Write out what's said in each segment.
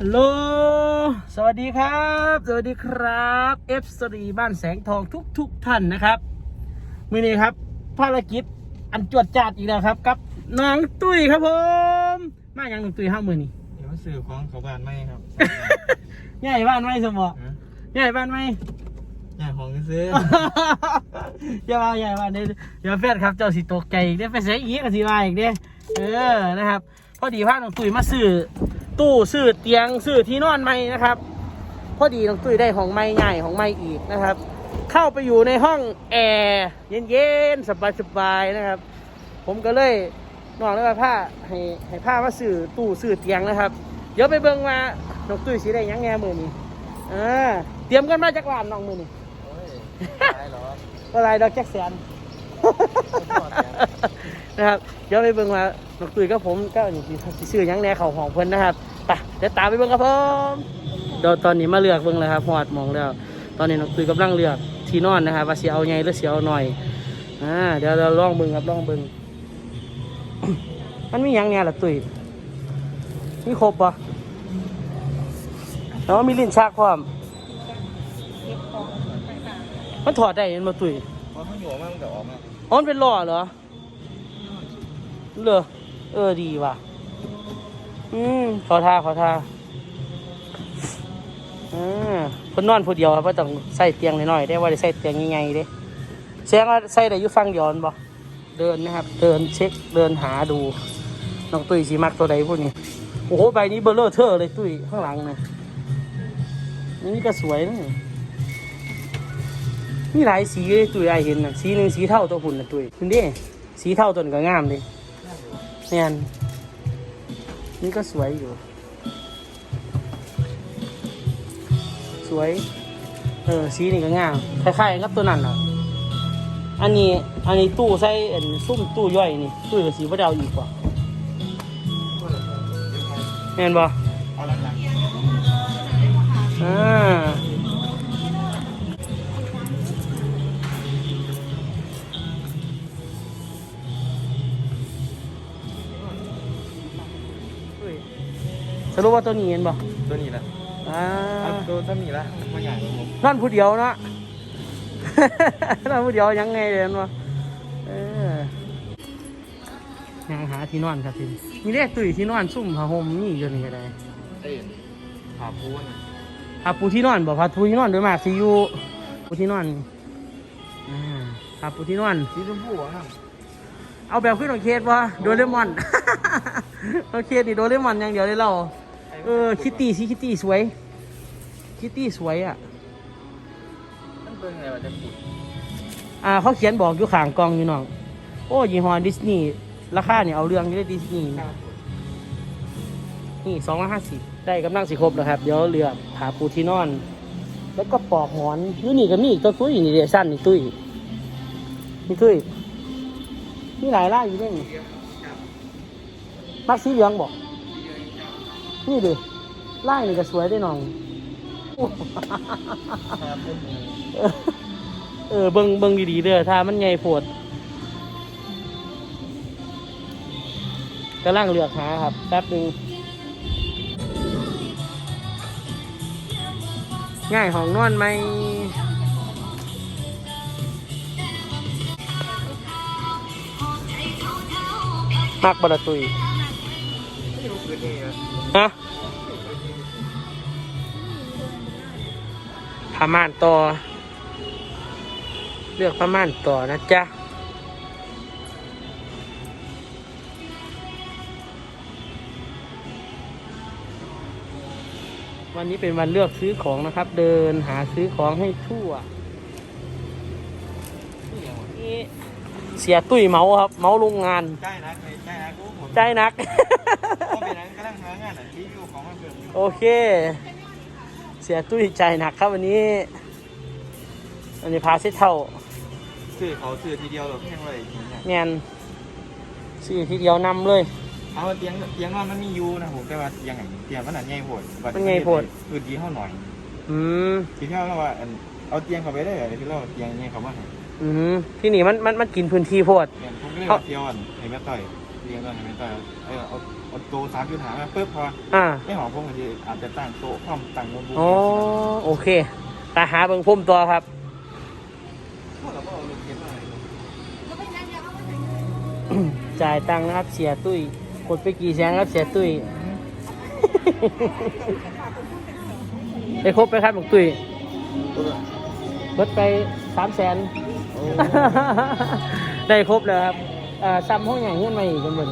ฮัลโหล สวัสดีครับ สวัสดีครับเอฟสรีบ้านแสงทองทุกทุกๆท่านนะครับมือนี้ครับ ภารกิจอันจวดจัดอีกแล้วครับกับน้องตุ้ยครับผม มาอย่างน้องตุ้ยห้ามือนี่เดี๋ยวมาสื่อของเขาบ้านไหมครับ ใหญ่บ้านไหมสมบฮะใหญ่บ้านไหมอย่าของซื้ออย่ามาอย่ามาเดี๋ยวเดี๋ยวแฟนครับเจ้าสิตกใจอีกเดี๋ยวไปเสียอีกก็สิมาอีกเด้เออนะครับ พอดีพาน้องตุ้ยมาซื้อ ตู้ซื้อเตียงซื้อที่นอนใหม่นะครับ พอดีน้องตุ้ยได้ของใหม่ใหญ่ของใหม่อีกนะครับ เข้าไปอยู่ในห้องแอร์เย็นๆสบายๆนะครับ ผมก็เลยนอนแล้วก็ผ้าให้ให้ผ้ามาซื้อตู้ซื้อเตียงนะครับ เดี๋ยวไปเบิ่งมาน้องตุ้ยสิได้หยังแง่มือนี้อ่าเตรียมกันมาจากร้านน้องมือนี้โอ้ยได้เหรอก็ไรดอกแจ็คแสนนะครับ เดี๋ยวไปเบิ่งมา น้องตุ้ยกับผมก็นี่สิซื้อหยังแหน่เขาของเพิ่นนะครับไปเดี๋ยวตามไปเบิ่งครับผมเดี๋ยวตอนนี้มาเลือกเบิ่งเลยครับหอดหมองแล้ว ตอนนี้น้องตุ้ยกำลังเลือกที่นอนนะครับว่าสิเอาใหญ่หรือสิเอาหน่อยอ่าเดี๋ยวเราลองเบิ่งครับลองเบิ่งมันมีหยังแหน่ล่ะตุ้ยมีครบปะแล้วมีลิ้นชักพร้อมมันถอดได้เห็นมาตุ้ยพอเขาอยู่มามันก็ออกมาอ๋อมันเป็นหล่อเหรอเหรอ เออดีว่ะ อืมขอทาขอทาอ่าคนนอนผู้เดียวครับว่าต้องใส่เตียงน้อยๆได้ว่าได้ใส่เตียงใหญ่ๆเด้แสดงว่าใส่ได้อยู่ฟังเดียวนั่นบ่เดินนะครับ เดินเช็คเดินหาดูน้องตุ้ยสีมักตัวใดพวกนี้โอ้โหใบนี้เบลเลอร์เทอร์เลยตุ้ยข้างหลังเนี่ยนี่ก็สวยนะมีหลายสีเลยตุ้ยไอายเห็นนะสีหนึ่งสีเท่าตัวหุ่นนะตุ้ยคุณดิสีเท่าตัวนี้ก็งามเลย เนี่ยนี่ก็สวยอยู่ สวย เออสีนี่ก็งามคล้ายๆกับตัวนั้นอะ อันนี้อันนี้ตู้ใส่อันซุ่มตู้ย่อยนี่ตู้กับสีพระเดาวอีกกว่าแม่นบ่ รุปว่าตัวนี้เห็นบ่ๆตัวนี้แหละอ่าเอาตัวตัวนี้ละมาใหญ่ของผมนั่นผู้เดียวนะนั่นผู้เดียวยังไงเรียนวะเออยังหาที่นอนครับทีนี้มีเลขตุ้ยที่นอนซุ่มผ้าห่มนี่อยู่นี่ก็ได้เอ้ยผาพูนอะผ้าปูที่นอนบอกผ้าปูที่นอนโดยมากสิอยู่ปูที่นอนนี่อ่าผ้าปูที่นอน สีชมพูอะครับเอาแบบขึ้นของเคสวะโดเรมอนเอาเคสนี่โดเรมอนอย่างเดียวเลยเรา เออคิตตี้สิคิตตี้สวย คิตตี้สวยอะมันเป็นไงวะจะขุดอ่าเขาเขียนบอกอยู่ข้างกล่องอยู่น้อง โอ้ยี่ห้อดิสนีย์ราคาเนี่ยเอาเรื่องอยู่ได้ดิสนีย์นี่สองร้อยห้าสิบได้กำลังสิครบแล้วครับ เดี๋ยวเลือกหาปูที่นอน แล้วก็ปลอกหมอนอยู่นี่ก็มีอีกตัวตุ้ยนี่เดียสั้นนี่ตุ้ยนี่ตุ้ยมีหลายล่ายอยู่เนี่ยมักสีเหลืองบอก นี่ดิล่นี่ก็สวยได้น้องโอ้เออเบิ่งเบิ่งดีๆเด้อถ้ามันใหญ่โพดกำลังเลือกหาครับ แป๊บหนึ่งง่ายของนอนไหมมักบละตุย ไม่รู้คือนี่อะฮะผ้าม่านต่อ เลือกผ้าม่านต่อนะจ๊ะวันนี้เป็นวันเลือกซื้อของนะครับ เดินหาซื้อของให้ทั่วนี่ยังวะนี่เสียตุ้ยเมาครับ เมาโรงงาน ใช่นะเคยใช่นะกูผมใจหนักก็เป็ นนั้นกำลังหางานอะรีวิวของมันเพิ่มอยู่โอเค เสียตุ้ยใจหนักครับวันนี้ อันนี้พาเซ็ตเท่าซื้อเขาซื้อทีเดียวหรอกเพียงไรอย่างเงี้ยแมนซื้อทีเดียวนำเลย เอาเตียงเตียงนอนมันมีอยูนะผมแต่ว่าเตียงไหนเตียงมันหนาใหญ่โพดมันใหญ่โพดพื้นที่เท่าหน่อยอืมทีเท่าเราว่าอันเอาเตียงเข้าไปได้เหรอที่เราเตียงเนี่ยเขามาให้อืมที่นี่มันมันมันกินพื้นที่โพดเนี่ยผมก็เลยว่าเตียวอันให้แม่ต่อย เตียงต่อยให้แม่ต่อยเออเอาเอาโตสามจุดหามาปุ๊บพออ่าไม่หอมพวกมันจะอาจจะตั้งโต๊ะพร้อมตั้งโน้ตบุ๊กอ๋อโอเคตาหาเบิ่งพุ่มตัวครับพวกเราก็เอาลงเก็บมาจ่ายตังค์นะครับเสียตุ้ยกดไปกี่แสนครับเสียตุ้ยได้ครบไหมครับบอกตุ้ยเบิดไปสามแสนได้ครบแล้วครับ อ่าซ้ำห้องอย่างเงี้ยมาอีกจนหมด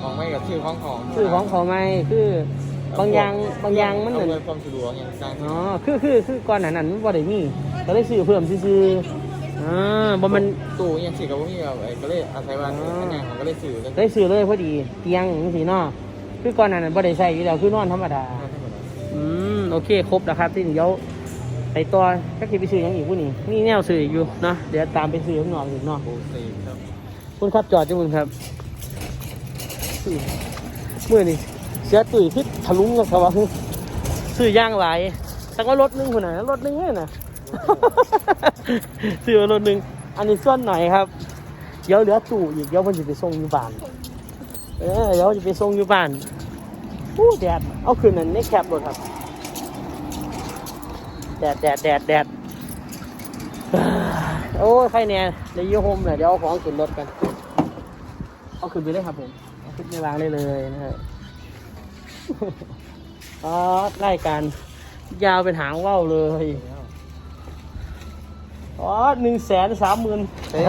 ของไม่กับชื่อของของซื้อของเขาไม่คือบางอย่างบางอย่างมันเหมือนเอาไว้ความสะดวกอย่างต่างอ๋อคือคือคือก่อนหนานั้นมันบ่ได้มีก็เลยซื้อเพิ่มซื้อๆอ่าบ่มัน ตู้ยังสิกับพวกนี้แบบไอ้ก็เลยอาศัยว่าอ๋อขนาดของก็เลยสื่อกันได้ซื้อเลยพอดีเตียงจังซี่เนาะคือก่อนหนานั้นบ่ได้ใช้อยู่แล้วคือนอนธรรมดา อืมโอเคครบแล้วครับที่เดี๋ยวไปตัวก็คิดไปซื้อหยังอีกผู้นี้นี่แนวซื้ออีกอยู่เนาะเดี๋ยวตามไปซื้อข้างนอกอีกเนาะโปรซีครับ คุณครับจอดจ้าคุณครับเมื่อนี่เสียตุ๋ยพิษทะลุงกับเขาว่าซื้อย่างหลายแต่ก็รถนึงคนไหนะรถนึงเนี่ยนะซื้อรถนึงอันนี้ส่วนหน่อยครับ เดี๋ยวเหลือตู่อีกเดี๋ยวมันจะไปส่งอยู่บ้านเออเดี๋ยวจะไปส่งอยู่บ้านอู้แดดเอาคืนนั้นในแคบรถครับแดดแดดแดดแดดโอ้ยใครเนี่ยเดี๋ยวยี่โฮมเลยเดี๋ยวเอาของขึ้นรถกัน เอาขึ้นไปเลยครับผมเอาขึ้นในวางได้เลยนะฮะอ๋อไล่กันยาวเป็นหางว่าวเลยอ๋อหนึ่งแสนสามหมื่นเฮ้ย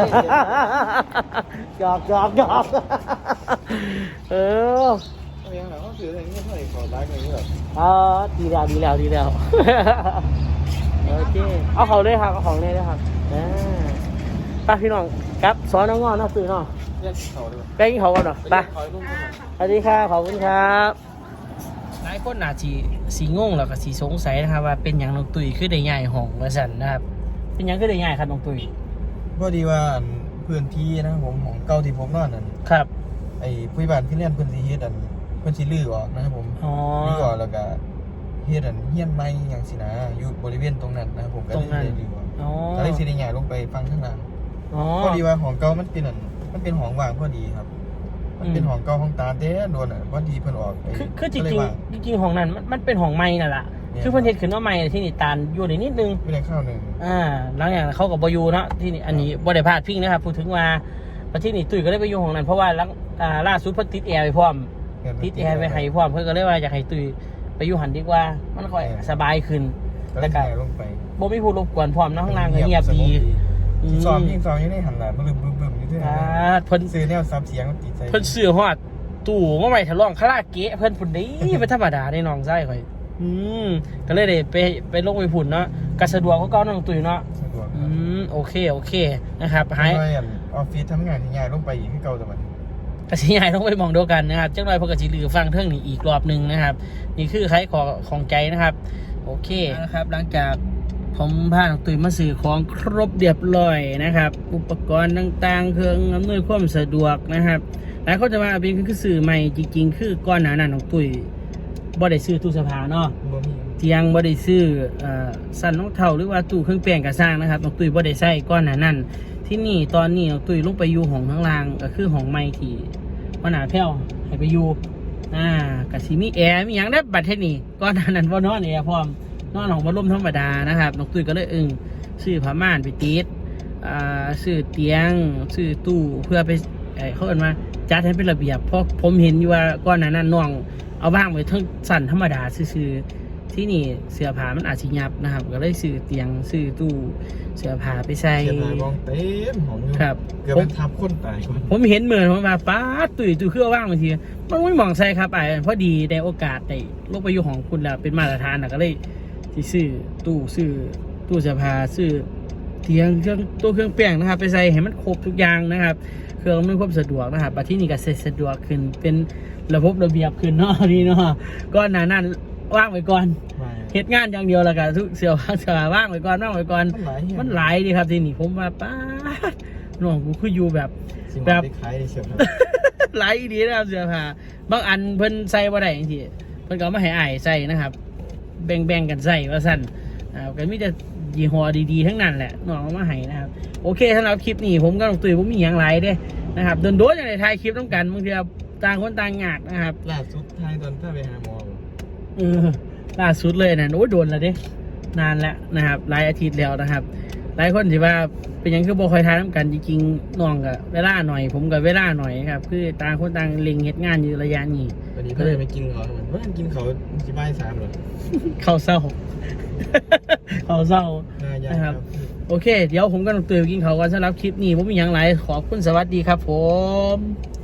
หยอกหยอกหยอกเออเออย่างไรก็สื่ออะไรนี่เท่าไร่ขอไลฟ์กันนี่แบบอ๋อดีแล้วดีแล้วดีแล้วโอเคเอาเขาเลยครับเอาของเลยนะครับอ่าพี่น้องครับสอนน้องงอน้องซื้อเนาะ เรียกเขาเลยไปกินเขากันเนาะไปคอยรุ่งขึ้นสวัสดีครับขอบคุณครับหลายคนอาจจะสีงงแล้วก็สีสงสัยนะครับว่าเป็นอย่างน้องตุยคือได้ใหญ่ห้องว่าสันนะครับ เป็นอย่างคือได้ใหญ่ครับน้องตุยพอดีว่าพื้นที่นะครับผมของเก่าที่ผมนอนนั่นครับไอ้ผู้ใหญ่บ้านพี่เลี้ยนเพิ่นสิเฮ็ดอันเพิ่นสิลื้อออกนะครับผมอ๋อ ลื้อออกแล้วก็เฮ็ดอันเฮียนใหม่หยังสินะอยู่บริเวณตรงนั้นนะครับผมก็ตรงนั้นเลยลื้อออกอ๋อก็เลยสิได้ย้ายลงไปฟังข้างล่างอ๋อพอดีว่าของเก่ามันเป็นอัน มันเป็นของว่างพอดีครับ มันเป็นอืมของเก่าของตาเด้โดนอะพอดีเพิ่นออกไปคือคือจก็เลยริงว่างๆจริงๆห้องนั้นมันมันเป็นห้องไม้นั่นแหละเนี่ย คือเพิ่นเฮ็ดขึ้นว่าไม้ที่นี่ตานอยู่ในนิดนึง ไม่ได้เข้าหนึ่ง อ่าหลังจากนั้นเขากับบอยูเนาะที่นี่อันนี้บริพลาดพิงนะครับพูดถึงว่าประเทศนี้ตุ้ยก็ได้ไปอยู่ของนั้นเพราะว่าหลังอ่าล่าสุดเพิ่นติดแอร์ไปพร้อม ติดแอร์ไปให้พร้อมเพิ่นก็เลยว่าอยากให้ตุ้ยไปอยู่หันดีกว่า มันค่อยสบายขึ้น ก็เลยย้ายลงไปบ่มีผู้รบกวนพร้อมเนาะข้างล่างก็เงียบดีอื มซ้อมยิงซ้อมยังได้หันหลังบึ้มบึ้มบึ้มอยู่ที่ไหนอ่าเพิ่นซื้อแนวซับเสียงมันติดใจเพิ่นซื้อฮอดตู้มาใหม่ทะลองคาราเกะเพิ่นพุ่นเด้เป็นธรรมดาได้น้องชายข่อย อืมก็เลยได้ไปไปลงไปพุ่นเนาะก็สะดวกกว่าเก่าเนาะน้องตุ้ยเนาะสะดวกอืมโอเคโอเคนะครับหายให้ออฟฟิศทำงานที่ย้ายลงไปอีกที่เก่าแต่มันกระสีใหญ่ต้องไปมองเดียวกันนะครับจังไรพวกกระสีลือฟังเรื่องนี้อีกรอบหนึ่งนะครับ นี่คือใครของของใจนะครับ โอเคนะครับ หลังจาก ผมพาน้องตุยมาสื่อของครบเรียบร้อยนะครับ อุปกรณ์ต่างๆ เครื่องอำนวยความสะดวกนะครับหลายคนจะมาเป็นคือสื่อใหม่จริง ๆ คือก้อนหนานั้นน้องตุ๋ยบ่ได้ซื้อตู้เสภาเนาะเตียงบ่ได้ซื้อสั่นน้องเท่าหรือว่าตู้เครื่องแปลงกระสร้างนะครับน้องตุ้ยบ่ได้ใช้ก้อนหนานั้นที่นี่ตอนนี้น้องตุ้ยลงไปอยู่ห้องข้างล่างก็คือห้องไม้ที่ว่าหนาแพ้วให้ไปอยู่อ่ากะสิมีแอร์มีหยังได้บัดเทคนี่ก้อนหนานั้นบ่านอนแอร์พร้อม นอนห้องพัดลมธรรมดานะครับน้องตุ้ยก็เลยอึ้งซื้อผ้าม่านไปติดอ่าซื้อเตียงซื้อตู้เพื่อไปเอ่อเขาเอิ้นว่าจัดให้เป็นระเบียบเพราะผมเห็นอยู่ว่าก้อนหนานั้นน้องเอาบ้างไว้ทั้งสั่นธรรมดาซื่อๆที่นี่เสื้อผ้ามันอาจจะยับนะครับ ก็เลยซื้อเตียงซื้อตู้เสื้อผ้าไปใส่เสียดายบองเต็มของอยู่ครับเกือบผมเป็นทับคนตายคนผมเห็นเหมือนผมมาป้าดตุยตุยเครื่องว่างบางทีมันไม่มองใส่ครับไอ้พอดีได้โอกาสได้ลงไปอยู่ของคุณแล้วเป็นมาตรฐานนะก็เลย ที่ซื้อตู้ซื้อตู้เสื้อผ้าซื้อเตียงเครื่องตู้เครื่องแป้งนะครับ ไปใส่ให้มันครบทุกอย่างนะครับ เครื่องอำนวยความสะดวกนะครับบัดที่นี่ก็เสร็จสะดวกขึ้นเป็นระบบระเบียบขึ้นเนาะนี่เนาะก็หนานั่นว่างไว้ก่อนมาเฮ็ดงานอย่างเดียวแล้วก็ทุกเสียวเสียวว่างไว้ก่อนว่างไว้ก่อนมันหลายเหี้ยมันหลายดีครับที่นี่ผมว่าป้าดน้องกูคืออยู่แบบสิแบบได้ขายได้เชียวครับหลายดีนะครับเสื้อผ้าบางอันเพิ่นใส่บ่ได้จังซี่เพิ่นก็เอามาให้อ้ายใส่นะครับ แบ่งๆกันใส่ว่าซั่นอ่าก็มีแต่ยี่ห้อดีๆทั้งนั้นแหละน้องเอามาให้นะครับ โอเคสำหรับคลิปนี้ผมก็ต้องตุ้ยผมมีหยังหลายเด้นะครับโดนๆอย่างไรถ่ายคลิปต้องกันบางทีต่างคนต่างงากนะครับล่าสุดท้ายตอนถ้าไปหาหมอบ่เออล่าสุดเลยนะโอ้ยโดนแล้วเด้นานแล้วนะครับหลายอาทิตย์แล้วนะครับ หลายคนที่ว่าเป็นหยังคือบ่คอยทายน้ำกันจริงๆน้องกับเวลาหน่อย ผมกับเวลาหน่อยครับ คือต่างคนต่างเล็งเฮ็ดงานอยู่ระยะนี้วันนี้เพื่อนไปกินเขาเหมือนเพื่อนกินเขาสิบ่ายสามเหรอเข้าเศร้า เข้าเศร้าน่ายากนะคครัรับบโอเค เดี๋ยวผมก็ต้องตื่นกินเขาวก่อนสำหรับคลิปนี้ผมมีอย่างไรขอบคุณสวัสดีครับผมค